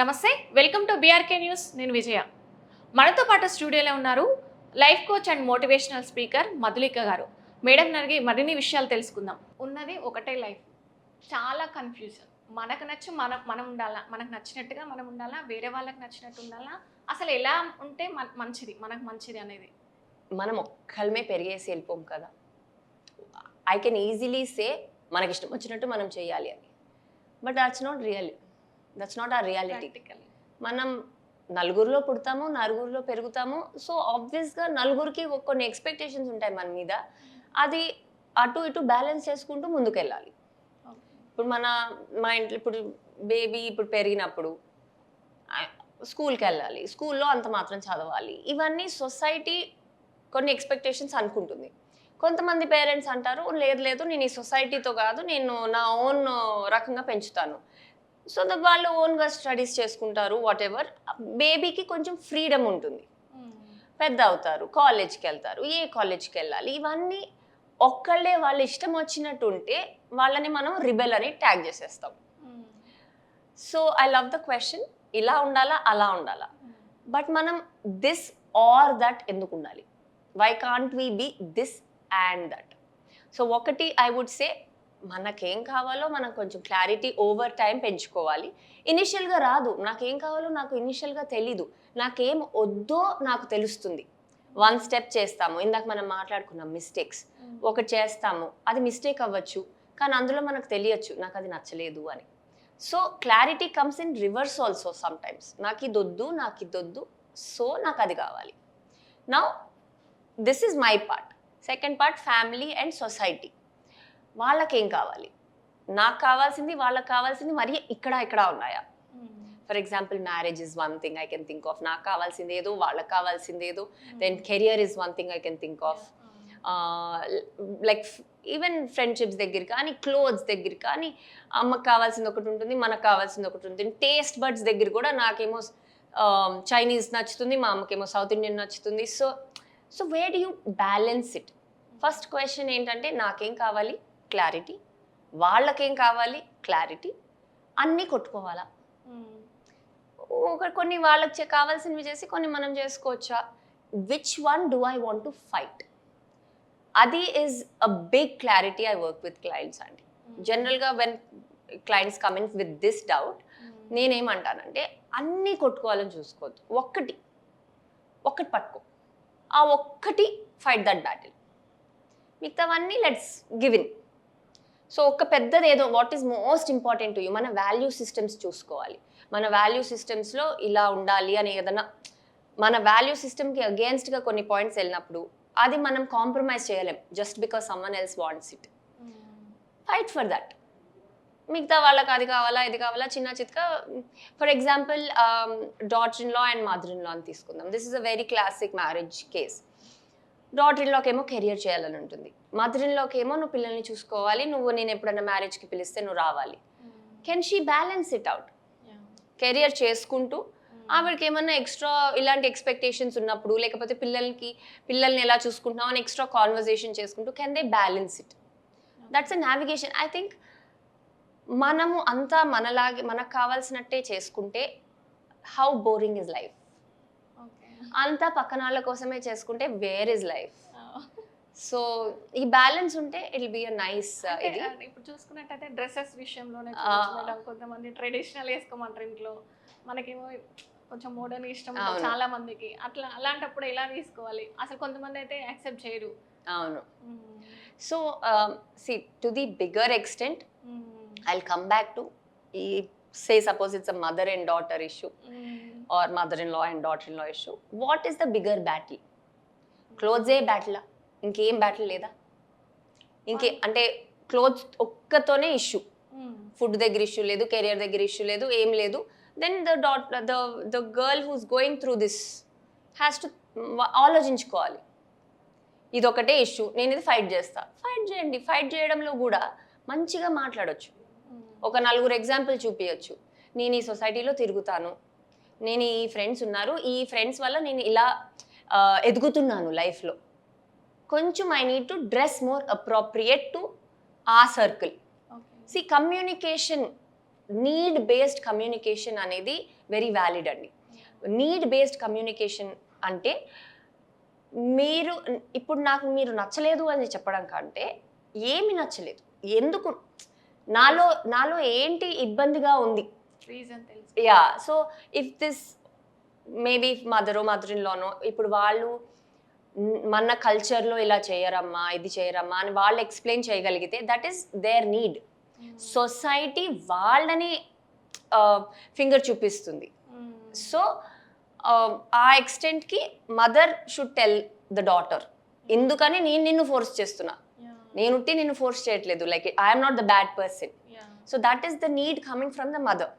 నమస్తే welcome to BRK news నేను విజయ. మనతో పాటు స్టూడియోలో ఉన్నారు life coach and motivational speaker Madhulika garu. Madam నరిగి మరిన్ని విషయాలు తెలుసుకుందాం. ఉన్నది ఒకటే లైఫ్. చాలా కన్ఫ్యూజన్ మనకు నచ్చి మన మనం ఉండాలా మనకు నచ్చినట్టుగా మనం ఉండాలా వేరే వాళ్ళకి నచ్చినట్టు ఉండాలా? అసలు ఎలా ఉంటే మన మంచిది మనకు మంచిది అనేది? మనం ఒక్కళ్ళమే పెరిగేసి వెళ్ళిపోం కదా. ఐ కెన్ ఈజీలీ సే మనకి ఇష్టం వచ్చినట్టు మనం చేయాలి అని. But that's not real that's not ఆ రియాలిటీ మనం నలుగురిలో పుడతాము నలుగురిలో పెరుగుతాము. సో ఆబ్వియస్గా నలుగురికి కొన్ని ఎక్స్పెక్టేషన్స్ ఉంటాయి మన మీద. అది అటు ఇటు బ్యాలెన్స్ చేసుకుంటూ ముందుకెళ్ళాలి. ఇప్పుడు మన మా ఇంట్లో ఇప్పుడు బేబీ ఇప్పుడు పెరిగినప్పుడు స్కూల్కి వెళ్ళాలి స్కూల్లో అంత మాత్రం చదవాలి. ఇవన్నీ సొసైటీ కొన్ని ఎక్స్పెక్టేషన్స్ అనుకుంటుంది. కొంతమంది పేరెంట్స్ అంటారు లేదు లేదు నేను ఈ సొసైటీతో కాదు నేను నా ఓన్ రకంగా పెంచుతాను. సో దట్ వాళ్ళు ఓన్గా స్టడీస్ చేసుకుంటారు వాట్ ఎవర్ బేబీకి కొంచెం ఫ్రీడమ్ ఉంటుంది. పెద్ద అవుతారు కాలేజ్కి వెళ్తారు ఏ కాలేజ్కి వెళ్ళాలి ఇవన్నీ ఒక్కళ్ళే వాళ్ళ ఇష్టం వచ్చినట్టు ఉంటే వాళ్ళని మనం రిబెల్ అని ట్యాగ్ చేసేస్తాం. So I love the question ఇలా ఉండాలా అలా ఉండాలా? బట్ మనం దిస్ ఆర్ దట్ ఎందుకు ఉండాలి? Why can't we be this and that so ఒకటి ఐ వుడ్ సే మనకేం కావాలో మనం కొంచెం క్లారిటీ ఓవర్ టైం పెంచుకోవాలి. ఇనిషియల్గా రాదు. నాకేం కావాలో నాకు ఇనిషియల్గా తెలీదు. నాకేం వద్దో నాకు తెలుస్తుంది. వన్ స్టెప్ చేస్తాము. ఇందాక మనం మాట్లాడుకున్నాం మిస్టేక్స్ ఒకటి చేస్తాము. అది మిస్టేక్ అవ్వచ్చు. కానీ అందులో మనకు తెలియచ్చు నాకు అది నచ్చలేదు అని. So clarity comes in reverse also sometimes నాకు ఇది వద్దు నాకు ఇది వద్దు. సో నాకు అది కావాలి. నా this is my part second part family and society వాళ్ళకేం కావాలి? నాకు కావాల్సింది వాళ్ళకి కావాల్సింది మరి ఇక్కడ ఇక్కడ ఉన్నాయా? For example marriage is one thing I can think of నాకు కావాల్సింది ఏదో వాళ్ళకి కావాల్సింది ఏదో. Then career is one thing I can think of like even friendships దగ్గర కానీ క్లోత్స్ దగ్గర కానీ అమ్మకి కావాల్సింది ఒకటి ఉంటుంది మనకు కావాల్సింది ఒకటి ఉంటుంది. టేస్ట్ బడ్స్ దగ్గర కూడా నాకేమో చైనీస్ నచ్చుతుంది మా అమ్మకేమో సౌత్ ఇండియన్ నచ్చుతుంది. So so way do you balance it first question ఏంటంటే నాకేం కావాలి? క్లారిటీ వాళ్ళకేం కావాలి? క్లారిటీ అన్నీ కొట్టుకోవాలా. ఒక కొన్ని వాళ్ళకి కావాల్సినవి చేసి కొన్ని మనం చేసుకోవచ్చా? Which one do I want to fight అది is a big clarity I work with clients అండి. జనరల్గా when clients come in with this doubt నేనేమంటానంటే అన్నీ కొట్టుకోవాలని చూసుకోవద్దు. ఒక్కటి. ఒక్కటి పట్టుకో. ఆ ఒక్కటి ఫైట్ దట్ బ్యాటిల్ మిగతావన్నీ లెట్స్ గివిన్ సో ఒక పెద్దది ఏదో what is most important to you మన వాల్యూ సిస్టమ్స్ చూసుకోవాలి. మన వాల్యూ సిస్టమ్స్లో ఇలా ఉండాలి అని ఏదైనా మన వాల్యూ సిస్టమ్కి అగేన్స్ట్గా కొన్ని పాయింట్స్ వెళ్ళినప్పుడు అది మనం కాంప్రమైజ్ చేయలేం just because someone else wants it fight for that మిగతా వాళ్ళకి అది కావాలా ఇది కావాలా చిన్న చిత్క for example daughter in law and mother in law అని తీసుకుందాం. This is a very classic marriage case daughter in లాకి ఏమో కెరియర్ చేయాలని ఉంటుంది. మదర్ ఇన్ లాకి ఏమో నువ్వు పిల్లల్ని చూసుకోవాలి నువ్వు నేను ఎప్పుడైనా మ్యారేజ్కి పిలిస్తే నువ్వు రావాలి. Can she balance it out career చేసుకుంటూ ఆవిడకి ఏమన్నా ఎక్స్ట్రా ఇలాంటి ఎక్స్పెక్టేషన్స్ ఉన్నప్పుడు లేకపోతే పిల్లలకి పిల్లల్ని ఎలా చూసుకుంటున్నావు అని ఎక్స్ట్రా కాన్వర్జేషన్ చేసుకుంటూ can they balance it that's a navigation I think మనము అంతా మనలాగే మనకు కావాల్సినట్టే చేసుకుంటే హౌ బోరింగ్ ఇస్ లైఫ్ అంతా పక్కన వాళ్ళ కోసమే చేసుకుంటే వేర్ ఇస్ లైఫ్ సో ఈ బ్యాలెన్స్ ఉంటే ఇట్ బి నైస్ ఇది. ఇప్పుడు చూసుకున్నట్టయితే డ్రెస్సెస్ విషయంలోనే. కొంతమంది ట్రెడిషనల్ వేసుకోమంటారు ఇంట్లో. మనకేమో కొంచెం మోడర్న్ ఇష్టం. చాలా మందికి అట్లా అలాంటప్పుడు ఎలా తీసుకోవాలి? అసలు కొంతమంది అయితే యాక్సెప్ట్ చేయరు. అవును. So see to the bigger extent I come back to ఈ say suppose it's a mother and daughter issue or mother in law and daughter in law issue what is the bigger battle క్లోత్సే battle ఇంకేం battle లేదా? ఇంకే అంటే clothes ఒక్కతోనే issue food దగ్గర issue లేదు career దగ్గర issue లేదు ఏం లేదు. Then the dot the the girl who's going through this has to ఆలోచించుకోవాలి. ఇది ఒకటే ఇష్యూ నేను ఇది ఫైట్ చేస్తా. ఫైట్ చేయండి. ఫైట్ చేయడంలో కూడా మంచిగా మాట్లాడొచ్చు. ఒక నలుగురు ఎగ్జాంపుల్ చూపించచ్చు నేను ఈ సొసైటీలో తిరుగుతాను. నేను ఈ ఫ్రెండ్స్ ఉన్నారు. ఈ ఫ్రెండ్స్ వల్ల నేను ఇలా ఎదుగుతున్నాను లైఫ్లో కొంచెం I need to dress more appropriate to ఆ circle see communication need based communication అనేది వెరీ వ్యాలిడ్ అండి. నీడ్ బేస్డ్ కమ్యూనికేషన్ అంటే మీరు ఇప్పుడు నాకు మీరు నచ్చలేదు అని చెప్పడం కంటే ఏమి నచ్చలేదు. ఎందుకు? నాలో నాలో ఏంటి ఇబ్బందిగా ఉంది? Yeah so if this maybe మదరో mother in లోనో ఇప్పుడు వాళ్ళు "న్- మన కల్చర్లో ఇలా చేయరమ్మా ఇది చేయరమ్మా అని వాళ్ళు ఎక్స్ప్లెయిన్ చేయగలిగితే that is their need society వాళ్ళని ఫింగర్ చూపిస్తుంది. సో ఆ ఎక్స్టెంట్కి mother should tell the daughter ఎందుకని నేను నిన్ను ఫోర్స్ చేస్తున్నా. నేను ఉట్టి నిన్ను ఫోర్స్ చేయట్లేదు. Like I'm not the bad person so that is the need coming from the mother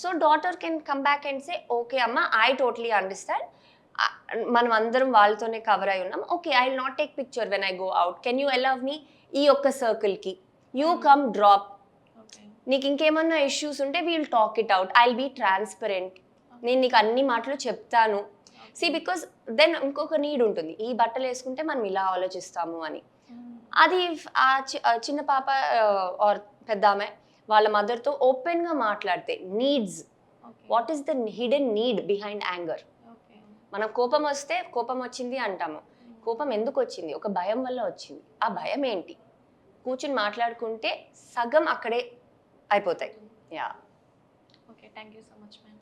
so daughter can come back and say okay అమ్మ ఐ టోటలీ అండర్స్టాండ్ మనం అందరం వాళ్ళతోనే కవర్ అయి ఉన్నాం. Okay I not take picture when I go out can you allow me ఈ ఒక్క సర్కిల్కి you come drop నీకు ఇంకేమన్నా ఇష్యూస్ ఉంటే we'll talk it out I be transparent నేను నీకు అన్ని మాటలు చెప్తాను. సి బికాస్ దెన్ ఇంకొక నీడ్ ఉంటుంది. ఈ బట్టలు వేసుకుంటే మనం ఇలా ఆలోచిస్తాము అని. అది ఆ చి- ఆ చిన్న పాప ఆర్ పెద్ద ఆమె వాళ్ళ మదర్తో ఓపెన్గా మాట్లాడితే needs what is the hidden need behind anger మనం కోపం వస్తే కోపం వచ్చింది అంటాము. కోపం ఎందుకు వచ్చింది? ఒక భయం వల్ల వచ్చింది. ఆ భయం ఏంటి? కూర్చుని మాట్లాడుకుంటే సగం అక్కడే అయిపోతాయి. Yeah. Okay thank you so much ma'am.